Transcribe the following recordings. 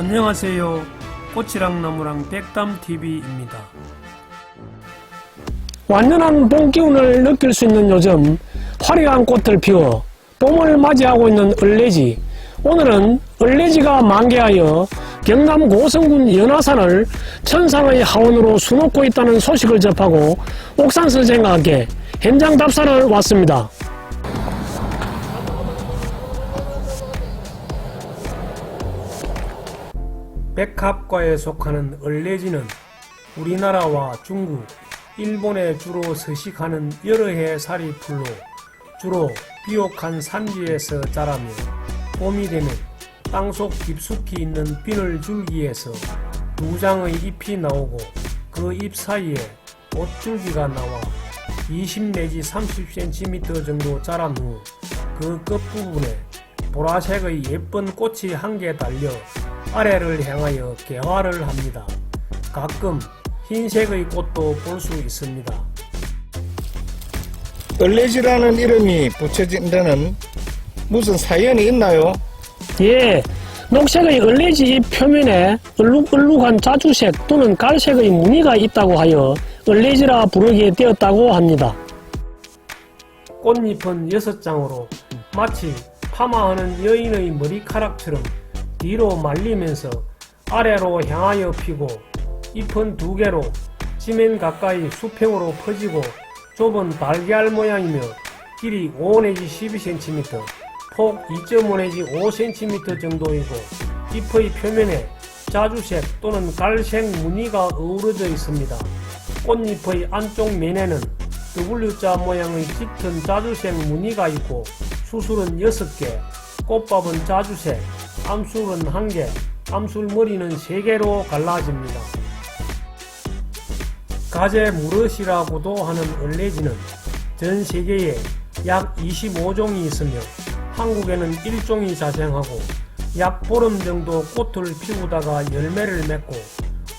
안녕하세요. 꽃이랑 나무랑 백담TV입니다. 완연한 봄 기운을 느낄 수 있는 요즘 화려한 꽃을 피워 봄을 맞이하고 있는 을레지. 오늘은 을레지가 만개하여 경남 고성군 연화산을 천상의 하원으로 수놓고 있다는 소식을 접하고 옥산 선생과 함께 현장 답사를 왔습니다. 백합과에 속하는 을레지는 우리나라와 중국, 일본에 주로 서식하는 여러 해 살이 풀로 주로 비옥한 산지에서 자라며 봄이 되면 땅속 깊숙이 있는 비늘 줄기에서 두 장의 잎이 나오고 그 잎 사이에 꽃줄기가 나와 20 내지 30cm 정도 자란 후 그 끝부분에 보라색의 예쁜 꽃이 한 개 달려 아래를 향하여 개화를 합니다. 가끔 흰색의 꽃도 볼 수 있습니다. 을레지라는 이름이 붙여진 데는 무슨 사연이 있나요? 예, 녹색의 을레지 잎 표면에 얼룩얼룩한 자주색 또는 갈색의 무늬가 있다고 하여 을레지라 부르게 되었다고 합니다. 꽃잎은 여섯 장으로 마치 파마하는 여인의 머리카락처럼 뒤로 말리면서 아래로 향하여 피고 잎은 두 개로 지면 가까이 수평으로 퍼지고 좁은 달걀 모양이며 길이 5 내지 12cm, 폭 2.5 내지 5cm 정도이고 잎의 표면에 자주색 또는 갈색 무늬가 어우러져 있습니다. 꽃잎의 안쪽 면에는 W자 모양의 짙은 자주색 무늬가 있고 수술은 6개, 꽃밥은 자주색, 암술은 1개, 암술 머리는 3개로 갈라집니다. 가재 무릇이라고도 하는 을레지는 전 세계에 약 25종이 있으며 한국에는 1종이 자생하고 약 보름 정도 꽃을 피우다가 열매를 맺고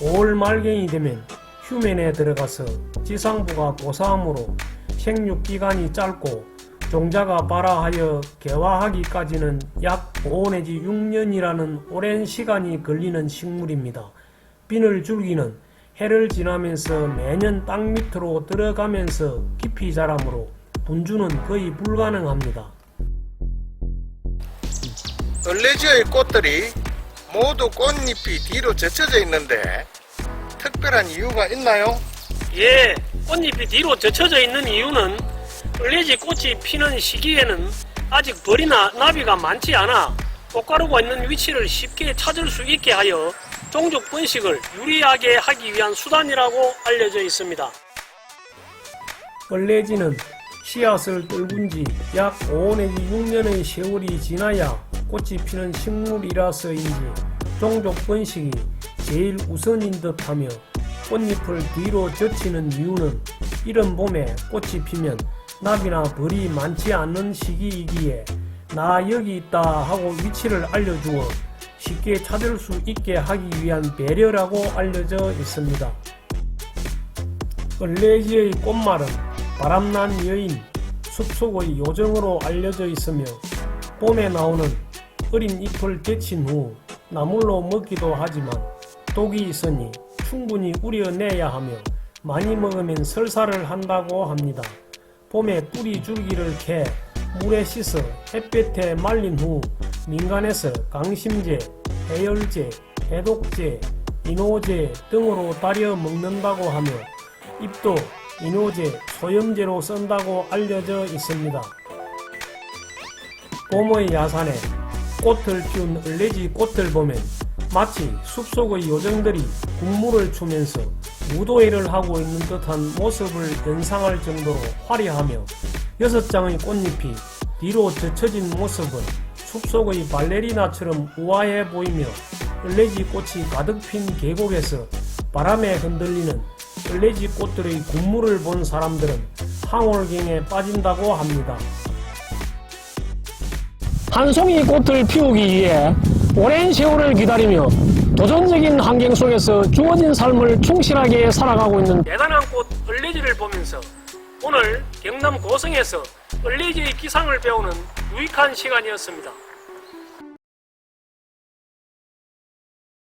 5월 말경이 되면 휴면에 들어가서 지상부가 고사함으로 생육 기간이 짧고 종자가 발화하여 개화하기까지는 약 5 내지 6년이라는 오랜 시간이 걸리는 식물입니다. 비늘 줄기는 해를 지나면서 매년 땅 밑으로 들어가면서 깊이 자라므로 분주는 거의 불가능합니다. 을레지의 꽃들이 모두 꽃잎이 뒤로 젖혀져 있는데 특별한 이유가 있나요? 예, 꽃잎이 뒤로 젖혀져 있는 이유는 을레지 꽃이 피는 시기에는 아직 벌이나 나비가 많지 않아 꽃가루가 있는 위치를 쉽게 찾을 수 있게 하여 종족 번식을 유리하게 하기 위한 수단이라고 알려져 있습니다. 을레지는 씨앗을 떨군 지약 5 내지 6년의 세월이 지나야 꽃이 피는 식물이라서인지 종족 번식이 제일 우선인 듯하며 꽃잎을 뒤로 젖히는 이유는 이른 봄에 꽃이 피면 나비나 벌이 많지 않는 시기이기에 나 여기 있다 하고 위치를 알려주어 쉽게 찾을 수 있게 하기 위한 배려라고 알려져 있습니다. 을레지의 꽃말은 바람난 여인, 숲속의 요정으로 알려져 있으며 봄에 나오는 어린 잎을 데친 후 나물로 먹기도 하지만 독이 있으니 충분히 우려내야 하며 많이 먹으면 설사를 한다고 합니다. 봄에 뿌리 줄기를 캐 물에 씻어 햇볕에 말린 후 민간에서 강심제, 해열제, 해독제, 인호제 등으로 달여 먹는다고 하며 잎도 인호제, 소염제로 쓴다고 알려져 있습니다. 봄의 야산에 꽃을 피운 을레지 꽃을 보면 마치 숲속의 요정들이 군무를 추면서 무도회를 하고 있는 듯한 모습을 연상할 정도로 화려하며 여섯 장의 꽃잎이 뒤로 젖혀진 모습은 숲속의 발레리나처럼 우아해 보이며 을레지 꽃이 가득 핀 계곡에서 바람에 흔들리는 을레지 꽃들의 군무를 본 사람들은 항월경에 빠진다고 합니다. 한 송이 꽃을 피우기 위해 오랜 세월을 기다리며 도전적인 환경 속에서 주어진 삶을 충실하게 살아가고 있는 대단한 꽃 을레지를 보면서 오늘 경남 고성에서 을레지의 기상을 배우는 유익한 시간이었습니다.